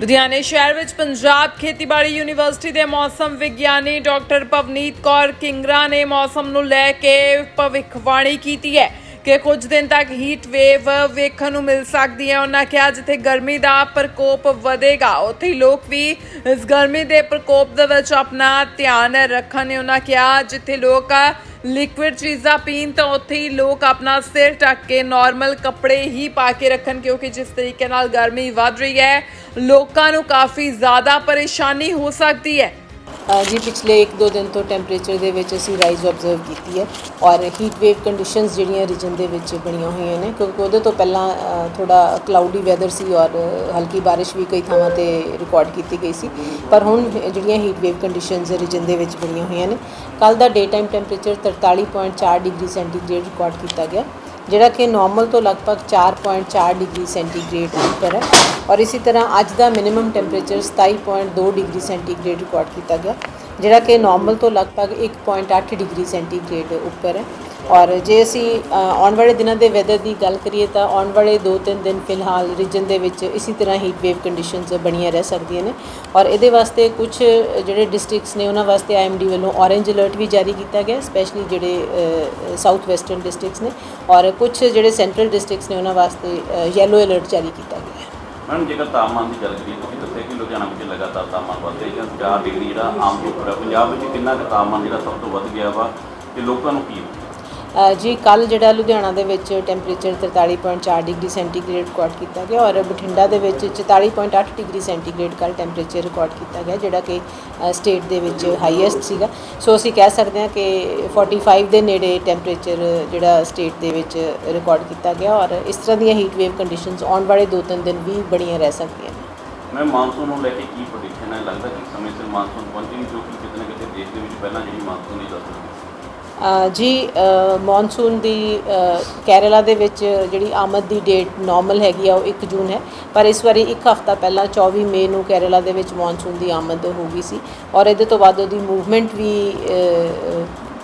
ਲੁਧਿਆਣੇ ਸ਼ਹਿਰ ਵਿੱਚ ਪੰਜਾਬ ਖੇਤੀਬਾੜੀ ਯੂਨੀਵਰਸਿਟੀ ਦੇ ਮੌਸਮ ਵਿਗਿਆਨੀ ਡਾਕਟਰ ਪਵਨੀਤ ਕੌਰ ਕਿੰਗਰਾ ਨੇ ਮੌਸਮ ਨੂੰ ਲੈ ਕੇ ਭਵਿੱਖਬਾਣੀ ਕੀਤੀ ਹੈ ਕਿ ਕੁਝ ਦਿਨ ਤੱਕ ਹੀਟ ਵੇਵ ਵੇਖਣ ਨੂੰ ਮਿਲ ਸਕਦੀ ਹੈ ਉਹਨਾਂ ਕਿਹਾ ਜਿੱਥੇ ਗਰਮੀ ਦਾ ਪ੍ਰਕੋਪ ਵਧੇਗਾ, ਉੱਥੇ ਹੀ ਲੋਕ ਵੀ ਇਸ ਗਰਮੀ ਦੇ ਪ੍ਰਕੋਪ ਦੇ ਵਿੱਚ ਆਪਣਾ ਧਿਆਨ ਰੱਖਣ ਨੇ। ਉਹਨਾਂ ਕਿਹਾ ਜਿੱਥੇ ਲੋਕ ਲਿਕੁਇਡ ਚੀਜ਼ਾਂ ਪੀਣ ਤਾਂ ਉੱਥੇ ਹੀ ਲੋਕ ਆਪਣਾ ਸਿਰ ਢੱਕ ਕੇ ਨਾਰਮਲ ਕੱਪੜੇ ਹੀ ਪਾ ਕੇ ਰੱਖਣ, ਕਿਉਂਕਿ ਜਿਸ ਤਰੀਕੇ ਨਾਲ ਗਰਮੀ ਵੱਧ ਰਹੀ ਹੈ, ਲੋਕਾਂ ਨੂੰ ਕਾਫੀ ਜ਼ਿਆਦਾ ਪਰੇਸ਼ਾਨੀ ਹੋ ਸਕਦੀ ਹੈ। ਜੀ, ਪਿਛਲੇ 1-2 ਦਿਨ ਤੋਂ ਟੈਂਪਰੇਚਰ ਦੇ ਵਿੱਚ ਅਸੀਂ ਰਾਈਜ਼ ਆਬਜ਼ਰਵ ਕੀਤੀ ਹੈ ਔਰ ਹੀਟ ਵੇਵ ਕੰਡੀਸ਼ਨਸ ਜਿਹੜੀਆਂ ਰੀਜਨ ਦੇ ਵਿੱਚ ਬਣੀਆਂ ਹੋਈਆਂ ਨੇ, ਕਿਉਂਕਿ ਉਹਦੇ ਤੋਂ ਪਹਿਲਾਂ ਥੋੜਾ ਕਲਾਉਡੀ ਵੈਦਰ ਸੀ ਔਰ ਹਲਕੀ ਬਾਰਿਸ਼ ਵੀ ਕਈ ਥਾਵਾਂ ਤੇ ਰਿਕਾਰਡ ਕੀਤੀ ਗਈ ਸੀ, ਪਰ ਹੁਣ ਜਿਹੜੀਆਂ ਹੀਟ ਵੇਵ ਕੰਡੀਸ਼ਨਸ ਰੀਜਨ ਦੇ ਵਿੱਚ ਬਣੀਆਂ ਹੋਈਆਂ ਨੇ ਕੱਲ ਦਾ day time temperature 43.4 degree centigrade record ਕੀਤਾ ਗਿਆ। ਜਿਹੜਾ ਕਿ ਨਾਰਮਲ ਤੋਂ ਲਗਭਗ 4.4 ਡਿਗਰੀ ਸੈਂਟੀਗ੍ਰੇਡ ਉੱਪਰ ਹੈ ਔਰ ਇਸੇ ਤਰ੍ਹਾਂ ਅੱਜ ਦਾ minimum temperature 27.2 degree centigrade record ਕੀਤਾ ਗਿਆ। ਜਿਹੜਾ ਕਿ ਨਾਰਮਲ ਤੋਂ ਲਗਭਗ 1.8 ਡਿਗਰੀ ਸੈਂਟੀਗ੍ਰੇਡ ਉੱਪਰ ਹੈ। ਔਰ ਜੇ ਅਸੀਂ ਆਉਣ ਵਾਲੇ ਦਿਨਾਂ ਦੇ ਵੈਦਰ ਦੀ ਗੱਲ ਕਰੀਏ ਤਾਂ ਆਉਣ ਵਾਲੇ 2-3 ਦਿਨ ਫਿਲਹਾਲ ਰੀਜਨ ਦੇ ਵਿੱਚ ਇਸੇ ਤਰ੍ਹਾਂ ਹੀਟ ਵੇਵ ਕੰਡੀਸ਼ਨਸ ਬਣੀਆਂ ਰਹਿ ਸਕਦੀਆਂ ਨੇ। ਔਰ ਇਹਦੇ ਵਾਸਤੇ ਕੁਝ ਜਿਹੜੇ ਡਿਸਟ੍ਰਿਕਟਸ ਨੇ ਉਹਨਾਂ ਵਾਸਤੇ ਆਈਐਮਡੀ ਵੱਲੋਂ ਔਰੇਂਜ ਅਲਰਟ ਵੀ ਜਾਰੀ ਕੀਤਾ ਗਿਆ ਸਪੈਸ਼ਲੀ ਜਿਹੜੇ ਸਾਊਥ ਵੈਸਟਰਨ ਡਿਸਟ੍ਰਿਕਟਸ ਨੇ। ਔਰ ਕੁਝ ਜਿਹੜੇ ਸੈਂਟਰਲ ਡਿਸਟ੍ਰਿਕਟਸ ਨੇ ਉਹਨਾਂ ਵਾਸਤੇ ਯੈਲੋ ਅਲਰਟ ਜਾਰੀ ਕੀਤਾ ਗਿਆ। ਹੈ ਮੈਡਮ ਜੇਕਰ ਤਾਪਮਾਨ ਦੀ ਗੱਲ ਕਰੀਏ ਤੁਸੀਂ ਲੁਧਿਆਣਾ ਵਿੱਚ ਲਗਾਤਾਰ ਤਾਪਮਾਨ ਵਧ ਰਿਹਾ ਹੈ। 4 ਡਿਗਰੀ ਜਿਹੜਾ ਆਮ ਤੋਂ ਉੱਪਰ ਹੈ ਪੰਜਾਬ ਵਿੱਚ ਕਿੰਨਾ ਕੁ ਤਾਪਮਾਨ ਜਿਹੜਾ ਸਭ ਤੋਂ ਵੱਧ ਗਿਆ ਵਾ ਤੇ ਲੋਕਾਂ ਨੂੰ ਕੀ ਜੀ ਕੱਲ ਜਿਹੜਾ ਲੁਧਿਆਣਾ ਦੇ ਵਿੱਚ ਟੈਂਪਰੇਚਰ 43.4 ਡਿਗਰੀ ਸੈਂਟੀਗ੍ਰੇਡ ਰਿਕਾਰਡ ਕੀਤਾ ਗਿਆ ਔਰ ਬਠਿੰਡਾ ਦੇ ਵਿੱਚ 44.8 ਡਿਗਰੀ ਸੈਂਟੀਗ੍ਰੇਡ ਕੱਲ ਟੈਂਪਰੇਚਰ ਰਿਕਾਰਡ ਕੀਤਾ ਗਿਆ, ਜਿਹੜਾ ਕਿ ਸਟੇਟ ਦੇ ਵਿੱਚ ਹਾਈਐਸਟ ਸੀਗਾ। ਸੋ ਅਸੀਂ ਕਹਿ ਸਕਦੇ ਹਾਂ ਕਿ 45 ਦੇ ਨੇੜੇ ਟੈਂਪਰੇਚਰ ਜਿਹੜਾ ਸਟੇਟ ਦੇ ਵਿੱਚ ਰਿਕਾਰਡ ਕੀਤਾ ਗਿਆ ਔਰ ਇਸ ਤਰ੍ਹਾਂ ਦੀਆਂ ਹੀਟ ਵੇਵ ਕੰਡੀਸ਼ਨਸ ਆਉਣ ਵਾਲੇ 2-3 ਦਿਨ ਵੀ ਬੜੀਆਂ ਰਹਿ ਸਕਦੀਆਂ ਨੇ। ਮੈਂ ਮਾਨਸੂਨ ਨੂੰ ਲੈ ਕੇ ਕੀ ਪ੍ਰੈਡਿਕਸ਼ਨ ਹੈ? ਲੱਗਦਾ ਕਿ ਸਮੇਂ ਸਿਰ ਮਾਨਸੂਨ ਪਹੁੰਚੇਗੀ ਜੋ ਕਿ ਕਿਤੇ ਨਾ ਕਿਤੇ ਦੇਸ਼ ਦੇ ਵਿੱਚ ਪਹਿਲਾਂ ਜਿਹੜੀ ਮਾਨਸੂਨ ਦੀ ਦੱਸ ਜੀ ਮੌਨਸੂਨ ਦੀ ਕੇਰਲਾ ਦੇ ਵਿੱਚ ਜਿਹੜੀ ਆਮਦ ਦੀ ਡੇਟ ਨਾਰਮਲ ਹੈਗੀ ਆ, ਉਹ 1 ਜੂਨ ਹੈ। ਪਰ ਇਸ ਵਾਰੀ ਇੱਕ ਹਫ਼ਤਾ ਪਹਿਲਾਂ 24 ਮਈ ਨੂੰ ਕੇਰਲਾ ਦੇ ਵਿੱਚ ਮੌਨਸੂਨ ਦੀ ਆਮਦ ਹੋ ਗਈ ਸੀ। ਔਰ ਇਹਦੇ ਤੋਂ ਬਾਅਦ ਉਹਦੀ ਮੂਵਮੈਂਟ ਵੀ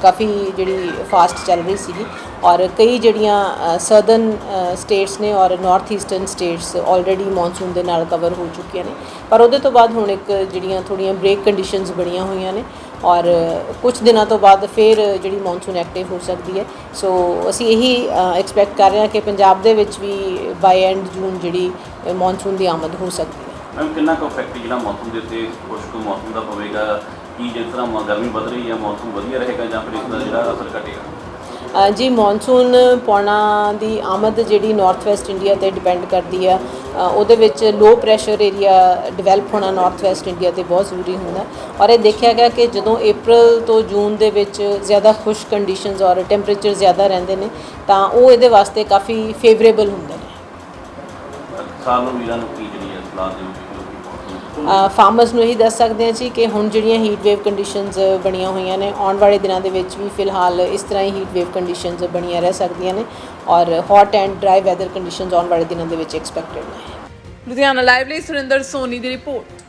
ਕਾਫੀ ਜਿਹੜੀ ਫਾਸਟ ਚੱਲ ਰਹੀ ਸੀਗੀ ਔਰ ਕਈ ਜਿਹੜੀਆਂ ਸਦਰਨ ਸਟੇਟਸ ਨੇ ਔਰ north eastern states already monsoon ਦੇ ਨਾਲ ਕਵਰ ਹੋ ਚੁੱਕੀਆਂ ਨੇ। ਪਰ ਉਹਦੇ ਤੋਂ ਬਾਅਦ ਹੁਣ ਇੱਕ ਜਿਹੜੀਆਂ ਥੋੜੀਆਂ ਬ੍ਰੇਕ ਕੰਡੀਸ਼ਨਸ ਬਣੀਆਂ ਹੋਈਆਂ ਨੇ ਔਰ ਕੁਝ ਦਿਨਾਂ ਤੋਂ ਬਾਅਦ ਫਿਰ ਜਿਹੜੀ ਮੌਨਸੂਨ ਐਕਟਿਵ ਹੋ ਸਕਦੀ ਹੈ। ਸੋ ਅਸੀਂ ਇਹੀ ਐਕਸਪੈਕਟ ਕਰ ਰਹੇ ਹਾਂ ਕਿ ਪੰਜਾਬ ਦੇ ਵਿੱਚ ਵੀ ਬਾਈ ਐਂਡ ਜੂਨ ਜਿਹੜੀ ਮੌਨਸੂਨ ਦੀ ਆਮਦ ਹੋ ਸਕਦੀ ਹੈ। ਮੈਮ ਕਿੰਨਾ ਕੁ ਇਫੈਕਟ ਜਿਹੜਾ ਮੌਸਮ ਦੇ ਉੱਤੇ ਖੁਸ਼ਕ ਮੌਸਮ ਦਾ ਪਵੇਗਾ? ਕੀ ਜਿਸ ਤਰ੍ਹਾਂ ਗਰਮੀ ਵਧ ਰਹੀ ਹੈ ਮੌਸਮ ਵਧੀਆ ਰਹੇਗਾ ਜਾਂ ਫਿਰ ਇਸ ਦਾ ਜਿਹੜਾ ਅਸਰ ਘਟੇਗਾ? ਜੀ ਮੌਨਸੂਨ ਪੌਣਾ ਦੀ ਆਮਦ ਜਿਹੜੀ ਨਾਰਥ ਵੈਸਟ ਇੰਡੀਆ ਤੇ ਡਿਪੈਂਡ ਕਰਦੀ ਆ। ਉਹਦੇ ਵਿੱਚ ਲੋ ਪ੍ਰੈਸ਼ਰ ਏਰੀਆ ਡਿਵੈਲਪ ਹੋਣਾ ਨਾਰਥ ਵੈਸਟ ਇੰਡੀਆ ਤੇ ਬਹੁਤ ਜ਼ਰੂਰੀ ਹੁੰਦਾ। ਔਰ ਇਹ ਦੇਖਿਆ ਗਿਆ ਕਿ ਜਦੋਂ April ਤੋਂ ਜੂਨ ਦੇ ਵਿੱਚ ਜ਼ਿਆਦਾ ਖੁਸ਼ਕ ਕੰਡੀਸ਼ਨਸ ਔਰ ਟੈਂਪਰੇਚਰ ਜ਼ਿਆਦਾ ਰਹਿੰਦੇ ਨੇ ਤਾਂ ਉਹ ਇਹਦੇ ਵਾਸਤੇ ਕਾਫੀ ਫੇਵਰੇਬਲ ਹੁੰਦੇ ਨੇ। ਕਿਸਾਨ ਨੂੰ ਵੀਰਾਂ ਨੂੰ ਕੀ ਜਿਹੜੀ ਹੈ ਸਲਾਹ ਮੌਸਮ ਫਾਰਮਰਸ ਨੂੰ ਇਹੀ ਦੱਸ ਸਕਦੇ ਹਾਂ ਜੀ ਕਿ ਹੁਣ ਜਿਹੜੀਆਂ ਹੀਟ ਵੇਵ ਕੰਡੀਸ਼ਨਸ ਬਣੀਆਂ ਹੋਈਆਂ ਨੇ, ਆਉਣ ਵਾਲੇ ਦਿਨਾਂ ਦੇ ਵਿੱਚ ਵੀ ਫਿਲਹਾਲ ਇਸ ਤਰ੍ਹਾਂ ਹੀ ਹੀਟ ਵੇਵ ਕੰਡੀਸ਼ਨਸ ਬਣੀਆਂ ਰਹਿ ਸਕਦੀਆਂ ਨੇ ਔਰ hot and dry weather conditions ਆਉਣ ਵਾਲੇ ਦਿਨਾਂ ਦੇ ਵਿੱਚ ਐਕਸਪੈਕਟਡ ਨੇ। ਲੁਧਿਆਣਾ ਲਾਈਵ ਲਈ ਸੁਰਿੰਦਰ ਸੋਨੀ ਦੀ ਰਿਪੋਰਟ।